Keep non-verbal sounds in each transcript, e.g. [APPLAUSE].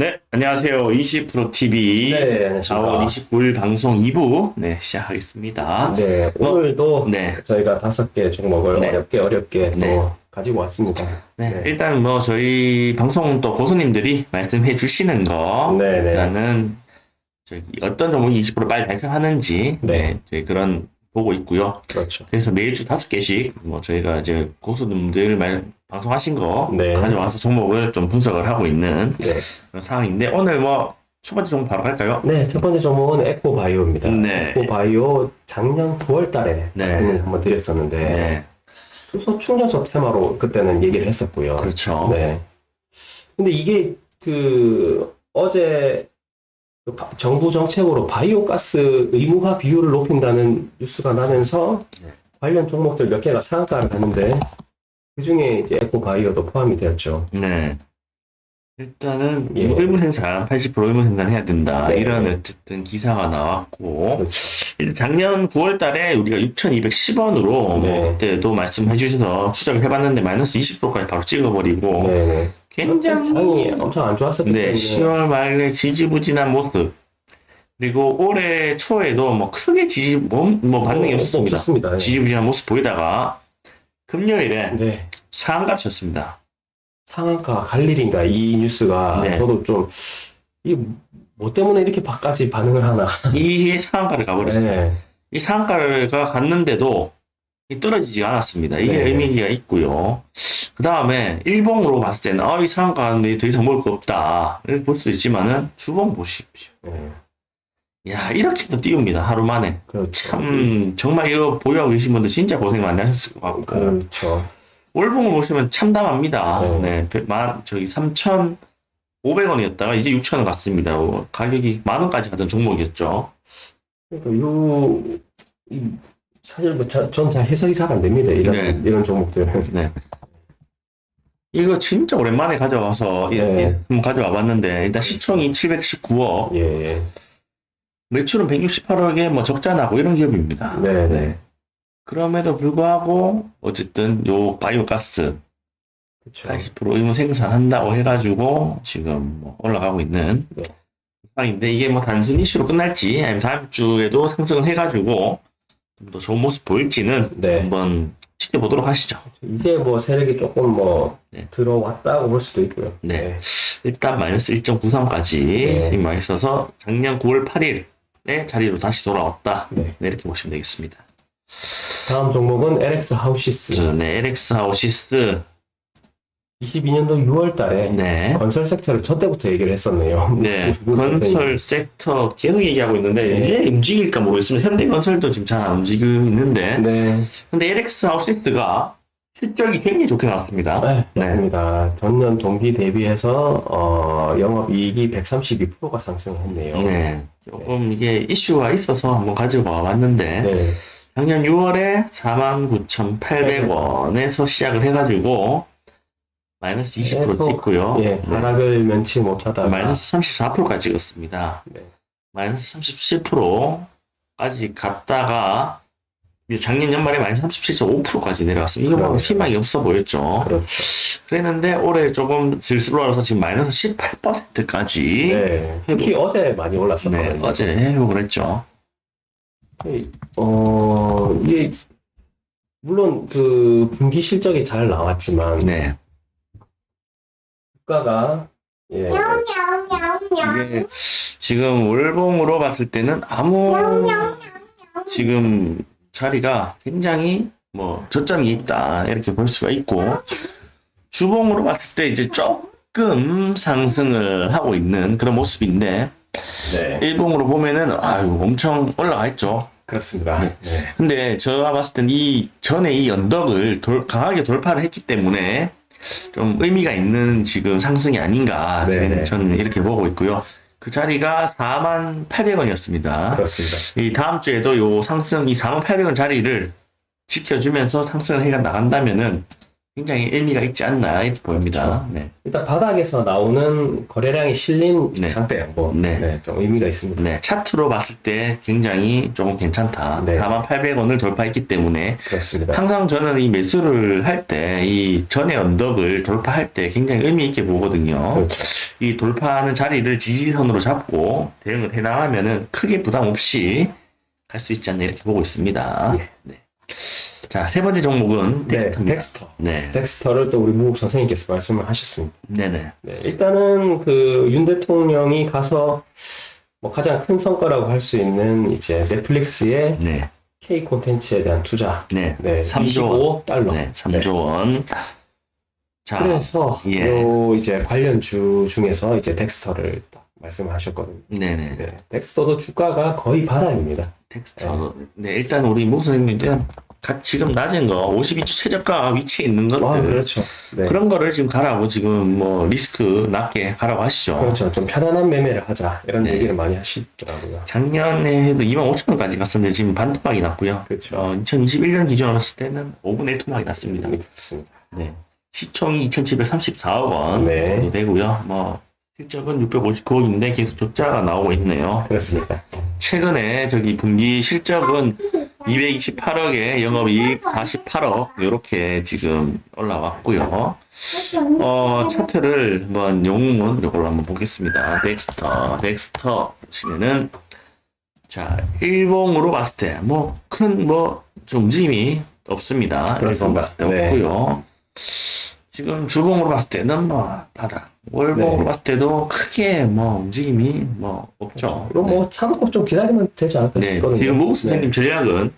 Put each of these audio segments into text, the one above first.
네, 안녕하세요. 20프로TV 네, 안녕하십니까. 4월 29일 방송 2부 네, 시작하겠습니다. 네, 오늘도 네. 저희가 다섯 개 종목을 네. 어렵게 어렵게 네. 또 가지고 왔습니다. 네, 네. 일단 뭐 저희 방송 또 고수님들이 말씀해 주시는 거 네, 네. 일단은 저기 어떤 종목이 20% 빨리 달성하는지 네. 네, 저희 그런 보고 있고요. 그렇죠. 그래서 매주 다섯 개씩 뭐 저희가 이제 고수님들 말 방송하신 거 네. 가져와서 종목을 좀 분석을 하고 있는 네. 그런 상황인데 오늘 뭐 첫 번째 종목 바로 갈까요? 네, 첫 번째 종목은 에코바이오입니다. 네. 에코바이오 작년 9월 달에 네. 말씀을 한번 드렸었는데 네, 수소 충전소 테마로 그때는 얘기를 했었고요. 그렇죠. 네. 근데 이게 그 어제 정부 정책으로 바이오 가스 의무화 비율을 높인다는 뉴스가 나면서 네. 관련 종목들 몇 개가 상한가를 가는데 그 중에 이제 에코 바이오도 포함이 되었죠. 네. 일단은 예. 의무 생산 80% 의무 생산 해야 된다 네. 이런 어쨌든 기사가 나왔고. 일단 작년 9월달에 우리가 6,210원으로 네. 그때도 말씀해 주셔서 추적을 해봤는데 마이너스 20%까지 바로 찍어버리고 네. 굉장히 엄청 안 좋았었기 네, 때문에 10월 말에 지지부진한 모습 그리고 올해 초에도 뭐 크게 지지 뭐, 뭐 반응이 어, 없었습니다. 없었습니다. 네. 지지부진한 모습 보이다가 금요일에 네. 상한가 쳤습니다. 상한가 갈 일인가 이 뉴스가 네. 저도 좀이뭐 때문에 이렇게 바까지 반응을 하나. 이게 상한가를 가버렸어요. 네. 이 상한가가 갔는데도 이 떨어지지 않았습니다. 이게 네. 의미가 있고요. 그 다음에 일봉으로 봤을 때는 아, 이 상한가 갔는데 더 이상 먹을 거 없다. 이렇게 볼 수도 있지만은 주봉 보십시오. 네. 야 이렇게도 띄웁니다. 하루 만에. 그렇죠. 참 정말 이거 보유하고 계신 분들 진짜 고생 많이 하셨을 것 같고 그렇죠. 월봉을 보시면 참담합니다. 네. 네, 백- 만 저기 3,500원이었다가 이제 6,000원 갔습니다. 어, 가격이 만 원까지 가던 종목이었죠. 그러니까 요 이, 사실 뭐 전잘 해석이 잘 안 됩니다. 이런 네. 이런 종목들은. [LAUGHS] 네. 이거 진짜 오랜만에 가져와서 예, 네. 예, 한번 가져와 봤는데 일단 시총이 719억, 예. 예. 매출은 168억에 뭐 적자 나고 이런 기업입니다. 네, 네. 그럼에도 불구하고 어쨌든 요 바이오가스 그렇죠. 80% 의무 생산한다고 해가지고 지금 뭐 올라가고 있는 네. 상황인데 이게 뭐 단순 이슈로 끝날지 아니면 다음 주에도 상승을 해가지고 좀 더 좋은 모습 보일지는 네. 한번 지켜보도록 하시죠. 이제 뭐 세력이 조금 뭐 네. 들어왔다고 볼 수도 있고요. 네. 일단 마이너스 1.93까지 네. 힘 많이 있어서 작년 9월 8일에 자리로 다시 돌아왔다. 네. 네, 이렇게 보시면 되겠습니다. 다음 종목은 LX 하우시스. 네, LX 하우시스. 22년도 6월 달에 네. 건설 섹터를 저 때부터 얘기를 했었네요. 네, [LAUGHS] 뭐, 건설 섹터 계속 얘기하고 있는데 네. 이게 움직일까 모르겠습니다. 현대건설도 지금 잘안 움직이고 있는데 네. 근데 LX 하우시스가 실적이 굉장히 좋게 나왔습니다. 네, 네. 맞습니다. 전년 동기 대비해서 어, 영업이익이 132%가 상승했네요. 네, 조금 이게 이슈가 있어서 한번 가지고 와봤는데 네. 작년 6월에 49,800원에서 시작을 해가지고 마이너스 20% 계속, 찍고요. 예, 네. 하락을 면치 못하다가 마이너스 34%까지 찍었습니다. 네. 마이너스 37%까지 갔다가 작년 연말에 마이너스 37.5%까지 내려갔습니다. 이거 뭐. 희망이 없어 보였죠. 그렇죠. 그랬는데 올해 조금 슬슬 올라서 지금 마이너스 18%까지 네. 특히 어제 많이 네, 올랐었거든요. 어제 회복을 했죠. 어, 이게 물론 그 분기 실적이 잘 나왔지만 네. 주가가 예, 이게 지금 월봉으로 봤을 때는 아무 지금 자리가 굉장히 뭐 저점이 있다 이렇게 볼 수가 있고 주봉으로 봤을 때 이제 조금 상승을 하고 있는 그런 모습인데 네, 일봉으로 보면은 아유 엄청 올라가 있죠. 그렇습니다. 네. 네. 근데 제가 봤을 땐 이 전에 이 언덕을 돌- 강하게 돌파를 했기 때문에 좀 의미가 있는 지금 상승이 아닌가 네네. 저는 이렇게 보고 있고요. 그 자리가 4만 800원이었습니다. 그렇습니다. 이 다음 주에도 요 상승 이 4만 800원 자리를 지켜주면서 상승을 해 나간다면은 굉장히 의미가 있지 않나 이렇게 보입니다. 네. 일단 바닥에서 나오는 거래량이 실린 네. 상태고 네. 네, 좀 의미가 있습니다. 네, 차트로 봤을 때 굉장히 조금 괜찮다. 네. 4만 800원을 돌파했기 때문에 그렇습니다. 항상 저는 이 매수를 할 때 이 전의 언덕을 돌파할 때 굉장히 의미 있게 보거든요. 그렇죠. 이 돌파하는 자리를 지지선으로 잡고 대응을 해 나가면은 크게 부담 없이 갈 수 있지 않나 이렇게 보고 있습니다. 예. 네. 자, 세 번째 종목은 네, 덱스터입니다. 덱스터. 네. 덱스터를 또 우리 무국 선생님께서 말씀을 하셨습니다. 네네. 네, 일단은 그 윤 대통령이 가서 뭐 가장 큰 성과라고 할 수 있는 이제 넷플릭스의 네. K 콘텐츠에 대한 투자. 네. 네, 3조 25달러. 네. 3조 원. 자, 그래서 예. 요 이제 관련 주 중에서 이제 덱스터를 딱 말씀을 하셨거든요. 네네. 네, 덱스터도 주가가 거의 바닥입니다. 텍스터. 네, 일단 우리 목 선생님들 각 지금 낮은 거 52주 최저가 위치에 있는 것들 아, 그렇죠. 네. 그런 거를 지금 가라고 지금 뭐 리스크 낮게 가라고 하시죠. 그렇죠. 좀 편안한 매매를 하자 이런 네. 얘기를 많이 하시더라고요. 작년에도 2만 5천 원까지 갔었는데 지금 반토막이 났고요. 그렇죠. 어, 2021년 기준으로 봤을 때는 5분의 1 토막이 났습니다. 네, 그렇습니다. 네. 시총이 2,734억 원 네. 정도 되고요. 뭐 실적은 659억인데 계속 적자가 나오고 있네요. 그렇습니다. 최근에 저기 분기 실적은 228억에 영업이익 48억 이렇게 지금 올라왔고요. 어 차트를 한번 영웅은 이걸로 한번 보겠습니다. 덱스터 덱스터 보시면은 자 일봉으로 봤을 때 뭐 큰 뭐 좀 움직임이 없습니다. 일봉 봤을 때 네. 없고요. 지금 주봉으로 봤을 때는 뭐 바닥 월봉으로 네. 봤을 때도 크게 뭐 움직임이 뭐 없죠. 이거 뭐 참고 좀 기다리면 되지 않을까 네, 싶거든요. 지금 무구 선생님 전략은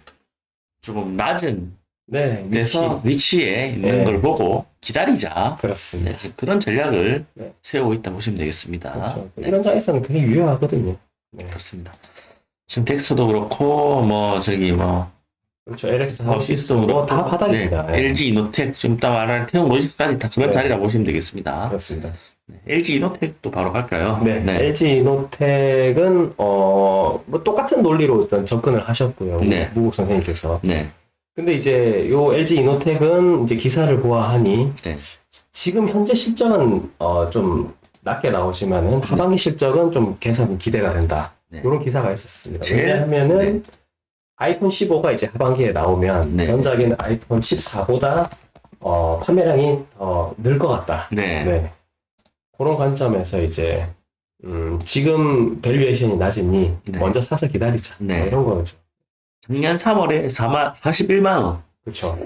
조금 낮은 네, 네 위치. 데서 위치 에 있는 네. 걸 보고 기다리자. 그렇습니다. 네, 지금 그런 전략을 네. 세우고 있다 보시면 되겠습니다. 그렇죠. 네, 이런 장에서는 그게 유효하거든요. 네. 그렇습니다. 지금 텍스도 그렇고 뭐 저기 뭐 그렇죠. LX 하우시스도 그렇고 다 바닥입니다. 네, LG 이노텍 지금 딱 말할 태용 로직까지 다 그런 네. 자리라 보시면 되겠습니다. 그렇습니다. 네, LG 이노텍도 바로 갈까요? 네, LG 이노텍은 어, 뭐 똑같은 논리로 일단 접근을 하셨고요. 네. 무국 선생님께서. 네, 근데 이제 요 LG 이노텍은 이제 기사를 보아하니 네. 지금 현재 실적은 어, 좀 낮게 나오지만은 하반기 실적은 좀 개선이 기대가 된다. 네. 이런 기사가 있었습니다. 제일- 왜냐하면은 아이폰 15가 이제 하반기에 나오면 네. 전작인 아이폰 14보다 어, 판매량이 더 늘 것 같다. 네, 네. 그런 관점에서 이제 음, 지금 밸류에이션이 낮으니 네. 먼저 사서 기다리자. 네. 뭐 이런 거죠. 작년 3월에 4만 41만 원. 그렇죠.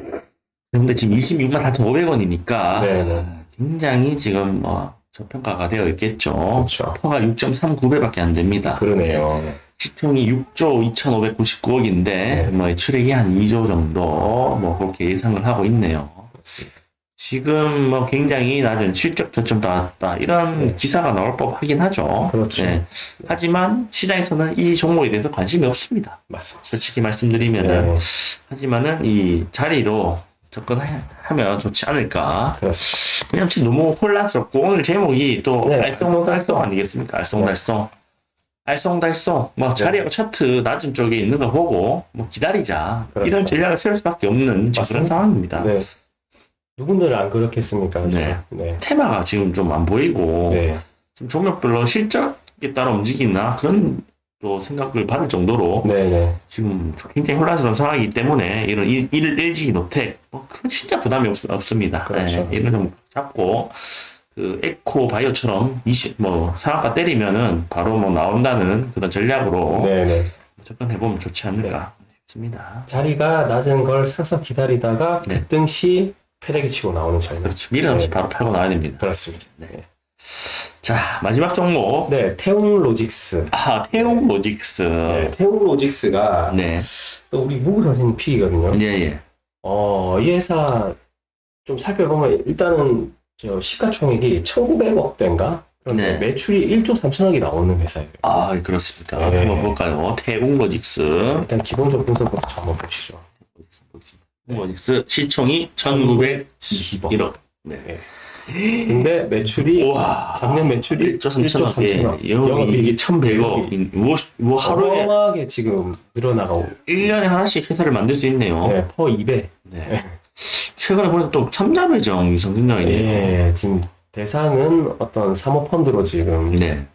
근데 지금 26만 4,500원이니까 네네. 굉장히 지금 뭐 저평가가 되어 있겠죠. 그렇죠. 퍼가 6.39배밖에 안 됩니다. 그러네요. 시총이 6조 2,599억인데 네. 뭐 출액이 한 2조 정도 뭐 그렇게 예상을 하고 있네요. 그렇습니다. 지금 뭐 굉장히 낮은 실적 저점 나왔다 이런 네. 기사가 나올 법하긴 하죠. 그렇죠. 네. 하지만 시장에서는 이 종목에 대해서 관심이 없습니다. 맞습니다. 솔직히 말씀드리면은 네, 하지만은 이 자리로 접근하면 좋지 않을까. 그렇습니다. 왜냐면 지금 너무 혼란스럽고 오늘 제목이 또 네. 알쏭달쏭 아니겠습니까? 알쏭달쏭. 알쏭달쏭. 뭐 자리하고 차트 낮은 쪽에 있는 거 보고 뭐 기다리자. 그렇죠. 이런 전략을 세울 수밖에 없는 지금 그런 맞습니다. 상황입니다. 네. 누군들 안 그렇겠습니까? 그죠? 네. 네. 테마가 지금 좀 안 보이고 네. 지금 종목별로 실적에 따라 움직이나 그런 또 생각을 받을 정도로 네. 네. 지금 굉장히 혼란스러운 상황이기 때문에 이런 일- 일- LG 노텍 뭐 그건 진짜 부담이 없, 없습니다. 그렇죠. 네, 이런 좀 잡고 그 에코 바이오처럼 20, 뭐 상한가 때리면은 바로 뭐 나온다는 그런 전략으로 네. 네. 접근해 보면 좋지 않을까 싶습니다. 자리가 낮은 걸 사서 기다리다가 네. 급등 시 패대기 치고 나오는 전략. 그렇죠. 미련 없이 네. 바로 팔고 나와야 됩니다. 그렇습니다. 자 마지막 종목 네. 태웅 로직스. 아 태용 로직스 네. 태웅 로직스가 네, 또 우리 무구 선생님 픽이거든요. 예, 예. 어, 이 회사 좀 살펴보면 일단은 저 시가총액이 1,900억 대인가? 그런데 네. 매출이 1조 3천억이 나오는 회사예요. 아 그렇습니까? 네. 한번 볼까요? 태용 로직스 일단 기본적 분석부터 한번 보시죠. 보겠습니다. 로직스 시총이 1,921억. 20억. 네. 근데 매출이 우와. 작년 매출이 1조 3천억에 3천억. 영업이익이 1,100억. 뭐, 뭐 하루에 어마어마하게 지금 늘어나가고 1년에 하나씩 회사를 만들 수 있네요. 네, 퍼 2배. 네. 최근에 보니까 또 삼자배정 유성증량이네요. 예, 지금 대상은 어떤 사모펀드로 지금 네.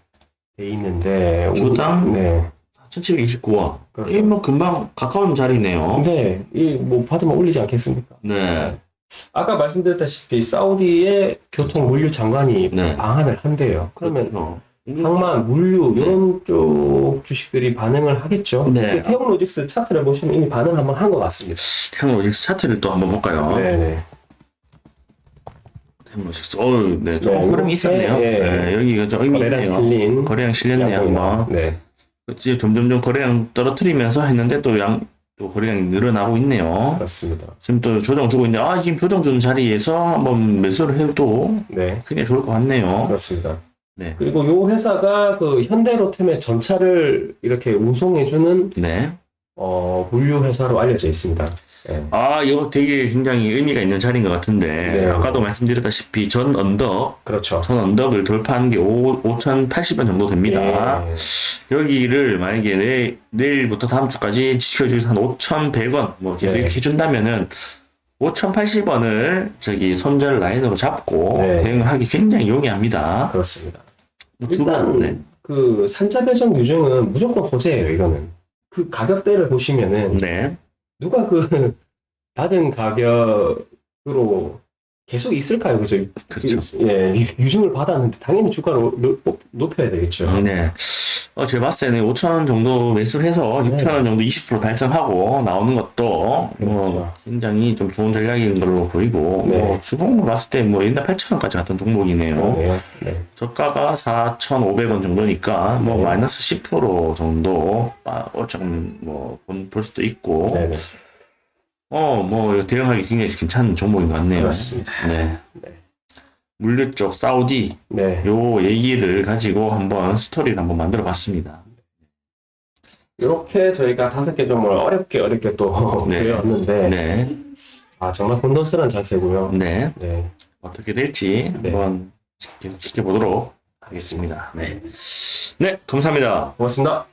돼 있는데 우- 주당? 네. 4,729원. 그렇죠. 이뭐 금방 가까운 자리네요. 근데 이뭐 받으면 올리지 않겠습니까? 네. 아까 말씀드렸다시피 사우디의 교통 물류 장관이 네. 방한을 한대요. 그러면 그렇죠. 항만, 물류 이런 쪽 주식들이 반응을 하겠죠. 네. 태용로직스 차트를 보시면 이미 반응 한번 한 것 같습니다. 테크놀로직스 차트를 또 한번 볼까요? 네네. 테크놀로직스, 어우, 네, 조금 네, 흐름이 있었네요. 예, 예. 네, 여기가 좀 의미 거래량 있네요. 실린 거래량 실렸네요. 한번. 네. 그치, 점점점 거래량 떨어뜨리면서 했는데 또 양, 또 거래량이 늘어나고 있네요. 그렇습니다. 지금 또 조정 주고 있는데, 아, 지금 조정 주는 자리에서 한번 매수를 해도 네. 굉장히 좋을 것 같네요. 그렇습니다. 네. 그리고 요 회사가 그 현대로템의 전차를 이렇게 운송해주는 네. 어, 물류 회사로 알려져 있습니다. 네. 아, 이거 되게 굉장히 의미가 있는 자리인 것 같은데, 네. 아까도 말씀드렸다시피 전 언덕, 그렇죠. 전 언덕을 돌파하는 게 5, 5,080원 정도 됩니다. 예. 여기를 만약에 내, 내일부터 다음 주까지 지켜주기서 한 5,100원, 뭐, 계속 네. 이렇게 해준다면은, 5,080원을 저기 손절 라인으로 잡고 네. 대응을 하기 굉장히 용이합니다. 그렇습니다. 두 번, 일단 네. 그 산자 배정 유증은 무조건 호재예요. 이거는 그 가격대를 보시면은 네. 누가 그 [LAUGHS] 낮은 가격으로 계속 있을까요? 그죠? 그렇죠. 예, 유증을 받았는데 당연히 주가를 높- 높여야 되겠죠. 네. 어, 제가 봤을 때는 5,000원 정도 매수를 해서 네. 6,000원 정도 20% 달성하고 나오는 것도 뭐 그렇죠. 굉장히 좀 좋은 전략인 걸로 보이고 네. 뭐 주봉으로 봤을 때 뭐 옛날 8,000원까지 갔던 종목이네요. 그러네요. 네. 저가가 4,500원 정도니까 뭐 네. 마이너스 10% 정도 아, 어, 조금 뭐볼 수도 있고 네네. 어뭐 대응하기 굉장히 괜찮은 종목인 것 같네요. 그렇습니다. 네. 네. 물류 쪽 사우디 네. 요 얘기를 가지고 한번 스토리를 한번 만들어 봤습니다. 이렇게 저희가 다섯 개 종목을 어렵게 어렵게 또 [LAUGHS] 네. 배웠는데 네. 아 정말 혼돈스러운 장세고요. 네. 네. 어떻게 될지 네. 한번 계속 지켜보도록 하겠습니다. 네. 네, 감사합니다. 고맙습니다.